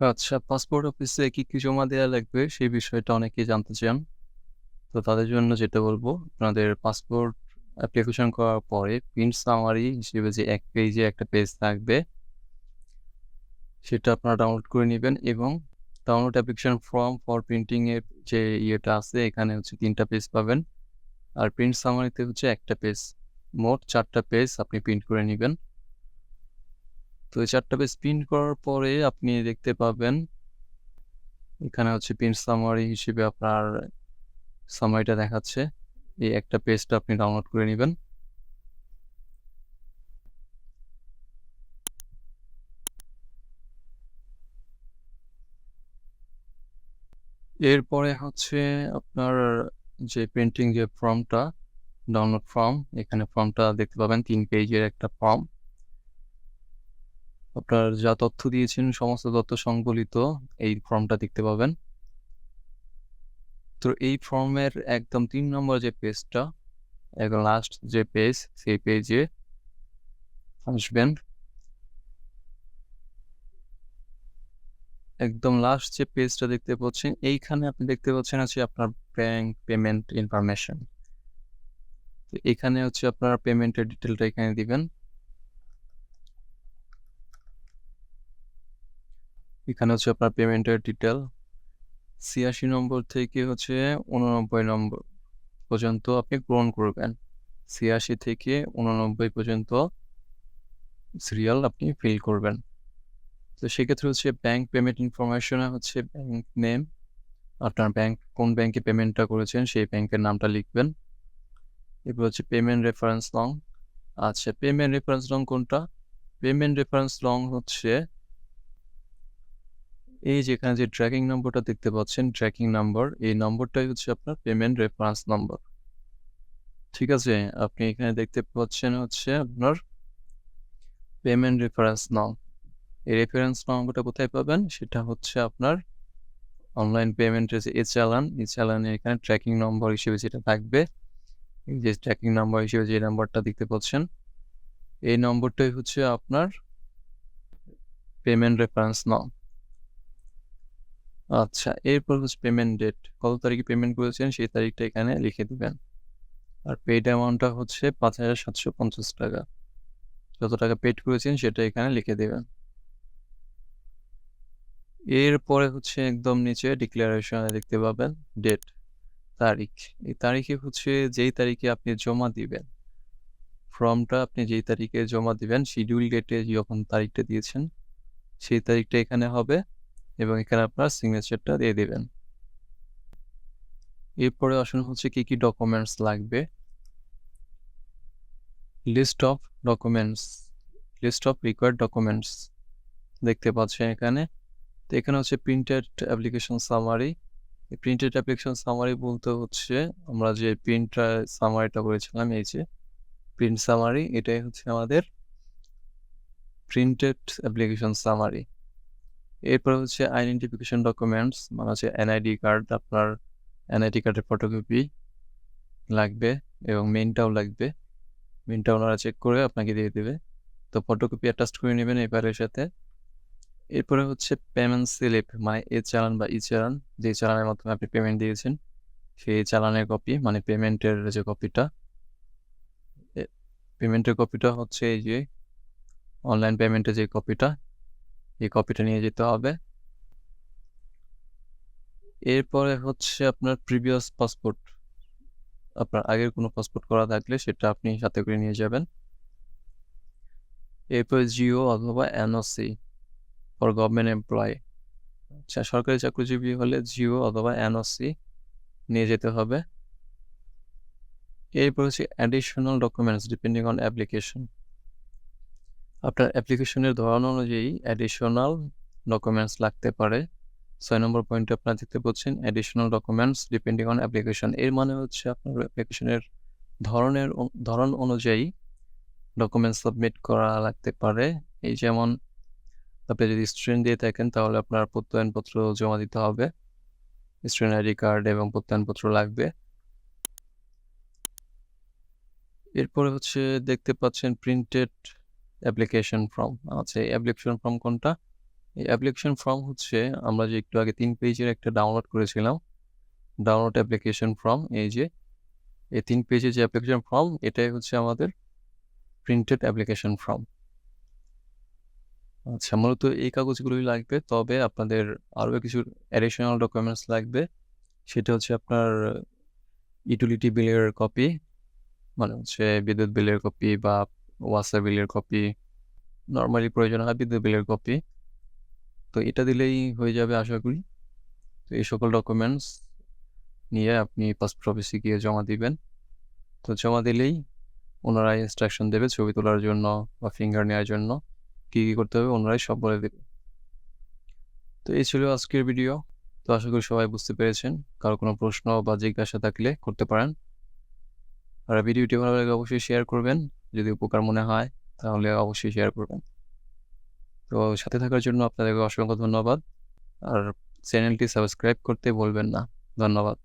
আচ্ছা, পাসপোর্ট অফিসে কি, কি জমা দেওয়া লাগবে সেই বিষয়টা অনেকেই জানতে চান। তো তাদের জন্য যেটা বলব, আপনাদের পাসপোর্ট অ্যাপ্লিকেশন করার পরে প্রিন্ট সামারি হিসেবে যে এক পেজে একটা পেজ থাকবে সেটা আপনারা ডাউনলোড করে নেবেন এবং download application form for printing এর যে ইয়েটা আছে এখানে হচ্ছে ৩ টা পেজ পাবেন। আর প্রিন্ট সামারিতে হচ্ছে একটা পেজ। মোট ৪ টা পেজ আপনি প্রিন্ট করে নিবেন। তো এই চারটা পেজ প্রিন্ট করার পরে আপনি দেখতে পাবেন এখানে হচ্ছে প্রিন্ট সামারি হিসেবে আপনার সামারিটা দেখাচ্ছে। এই একটা পেজটা আপনি ডাউনলোড করে নেবেন এরপরে হচ্ছে আপনার যে প্রিন্টিং যে ফর্মটা, ডাউনলোড ফর্ম, এখানে ফর্মটা দেখতে পাবেন ৩ পেজের একটা ফর্ম। আপনার যা তথ্য দিয়েছেন সমস্ত তথ্য সংবলিত এই ফর্মটা দেখতে পাবেন। তো এই ফর্মের একদম তিন নম্বর যে পেজটা, একদম লাস্ট যে পেজ, সেই পেজে আসবেন। একদম লাস্ট যে পেজটা দেখতে পাচ্ছেন, এইখানে আপনি দেখতে পাচ্ছেন হচ্ছে আপনার ব্যাংক পেমেন্ট ইনফরমেশন। এখানে হচ্ছে আপনার পেমেন্টের ডিটেলটা এখানে দিবেন। এখানে হচ্ছে আপনার পেমেন্টের ডিটেল ছিয়াশি নম্বর থেকে হচ্ছে ৮৯ নম্বর পর্যন্ত আপনি পূরণ করবেন। ৮৬ থেকে ৮৯ পর্যন্ত সিরিয়াল আপনি ফিল করবেন। তো সেক্ষেত্রে হচ্ছে ব্যাংক পেমেন্ট ইনফরমেশনে হচ্ছে ব্যাংক নেম, আপনার ব্যাংক কোন ব্যাংকে পেমেন্টটা করেছেন সেই ব্যাংকের নামটা লিখবেন। এরপর হচ্ছে পেমেন্ট রেফারেন্স লং আচ্ছা, পেমেন্ট রেফারেন্স লং কোনটা? পেমেন্ট রেফারেন্স লং হচ্ছে এই যে এখানে যে ট্র্যাকিং নম্বরটা দেখতে পাচ্ছেন, ট্র্যাকিং নাম্বার, এই নম্বরটাই হচ্ছে আপনার পেমেন্ট রেফারেন্স নম্বর। ঠিক আছে? আপনি এখানে দেখতে পাচ্ছেন হচ্ছে আপনার পেমেন্ট রেফারেন্স নং। এই রেফারেন্স নম্বরটা কোথায় পাবেন? সেটা হচ্ছে আপনার অনলাইন পেমেন্টের যে এ-চালান, এই চালানের এখানে ট্র্যাকিং নম্বর হিসেবে যেটা থাকবে, এই যে ট্র্যাকিং নাম্বার হিসেবে যে নাম্বারটা দেখতে পাচ্ছেন, এই নম্বরটাই হচ্ছে আপনার পেমেন্ট রেফারেন্স নং। আচ্ছা, এরপর হচ্ছে পেমেন্ট ডেট। কত তারিখে পেমেন্ট করেছেন সেই তারিখটা এখানে লিখে দিবেন। আর পেড অ্যামাউন্টটা হচ্ছে ৳৫,৭৫০ যত টাকা পেড করেছেন সেটা এখানে লিখে দেবেন এরপরে হচ্ছে একদম নিচে ডিক্লারেশনে দেখতে পাবেন ডেট, তারিখ। এই তারিখে হচ্ছে যেই তারিখে আপনি জমা দিবেন, ফর্মটা আপনি যেই তারিখে জমা দিবেন শিডিউল ডেটে যখন তারিখটা দিয়েছেন, সেই তারিখটা এখানে হবে এবং এখানে আপনার সিগনেচারটা দিয়ে দেবেন এরপরে আসলে হচ্ছে কি, কি ডকুমেন্টস লাগবে। List of documents, list of required documents দেখতে পাচ্ছেন এখানে। তো এখানে হচ্ছে printed application summary. Printed application summary বলতে হচ্ছে আমরা যে প্রিন্টটা সামারিটা করেছিলাম এই যে প্রিন্ট সামারি, এটাই হচ্ছে আমাদের প্রিন্টেড অ্যাপ্লিকেশন সামারি। এরপরে হচ্ছে আইডেন্টিফিকেশন ডকুমেন্টস মানে হচ্ছে এনআইডি কার্ড, আপনার এনআইডি কার্ডের ফটোকপি লাগবে এবং মেইনটাও লাগবে। মেইনটা ওনারা চেক করে আপনাকে দিয়ে দেবে তো ফটোকপি অ্যাটাচড করে নিবেন ফাইলের সাথে। এরপরে হচ্ছে পেমেন্ট স্লিপ মানে এ-চালান বা ই-চালান, যে চালানের মাধ্যমে আপনি পেমেন্ট দিয়েছেন, সেই চালানের কপি মানে পেমেন্টের যে কপিটা। পেমেন্টের কপিটা হচ্ছে এই যে অনলাইন পেমেন্টের যে কপিটা, এই কপিটা নিয়ে যেতে হবে। এরপরে হচ্ছে আপনার প্রিভিয়াস পাসপোর্ট। আপনার আগের কোনো পাসপোর্ট করা থাকলে সেটা আপনি সাথে করে নিয়ে যাবেন। এরপরে জিও অথবা এনওসি ফর গভর্নমেন্ট এমপ্লয়ি। আচ্ছা, সরকারি চাকরিজীবী হলে জিও অথবা এনওসি নিয়ে যেতে হবে। এরপর হচ্ছে additional documents depending on application. আপনার অ্যাপ্লিকেশনের ধরন অনুযায়ী অ্যাডিশনাল ডকুমেন্টস লাগতে পারে। ছয় নম্বর পয়েন্টে আপনারা দেখতে পাচ্ছেন additional documents depending on application. এর মানে হচ্ছে আপনার অ্যাপ্লিকেশনের ধরনের ধরন অনুযায়ী ডকুমেন্টস সাবমিট করা লাগতে পারে। এই যেমন আপনি যদি স্টুডেন্ট দিয়ে থাকেন তাহলে আপনার প্রত্যয়নপত্র জমা দিতে হবে। স্টুডেন্ট আইডি কার্ড এবং প্রত্যয়নপত্র লাগবে। এরপরে হচ্ছে দেখতে পাচ্ছেন প্রিন্টেড অ্যাপ্লিকেশন ফর্ম। আচ্ছা, অ্যাপ্লিকেশন ফর্ম কোনটা? এই অ্যাপ্লিকেশন ফর্ম হচ্ছে আমরা যে একটু আগে তিন পেজের একটা ডাউনলোড করেছিলাম ডাউনলোড অ্যাপ্লিকেশন ফর্ম এই যে এই তিন পেজের যে অ্যাপ্লিকেশন ফর্ম এটাই হচ্ছে আমাদের প্রিন্টেড অ্যাপ্লিকেশন ফর্ম আচ্ছা মূলত এই কাগজগুলোই লাগবে তবে আপনাদের আরও কিছু অ্যাডিশনাল ডকুমেন্টস লাগবে সেটা হচ্ছে আপনার ইউটিলিটি বিলের কপি মানে হচ্ছে বিদ্যুৎ বিলের কপি বা ওয়াসার বিলের কপি নর্মালি প্রয়োজন হয় বিদ্যুৎ বিলের কপি তো এটা দিলেই হয়ে যাবে আশা করি। তো এই সকল ডকুমেন্টস নিয়ে আপনি পাসপোর্ট অফিসে গিয়ে জমা দিবেন। তো জমা দিলেই ওনারা ইনস্ট্রাকশন দেবে ছবি তোলার জন্য বা ফিঙ্গার নেওয়ার জন্য কী কী করতে হবে ওনারাই সব বলে দেবে। তো এই ছিল আজকের ভিডিও তো আশা করি সবাই বুঝতে পেরেছেন। কারও কোনো প্রশ্ন বা জিজ্ঞাসা থাকলে করতে পারেন। আর ভিডিওটি ভালো লাগে অবশ্যই শেয়ার করবেন। যদি উপকার মনে হয়, তাহলে অবশ্যই শেয়ার করবেন। তো সাথে থাকার জন্য আপনাদেরকে অসংখ্য ধন্যবাদ। আর চ্যানেলটি সাবস্ক্রাইব করতে বলবেন না। ধন্যবাদ।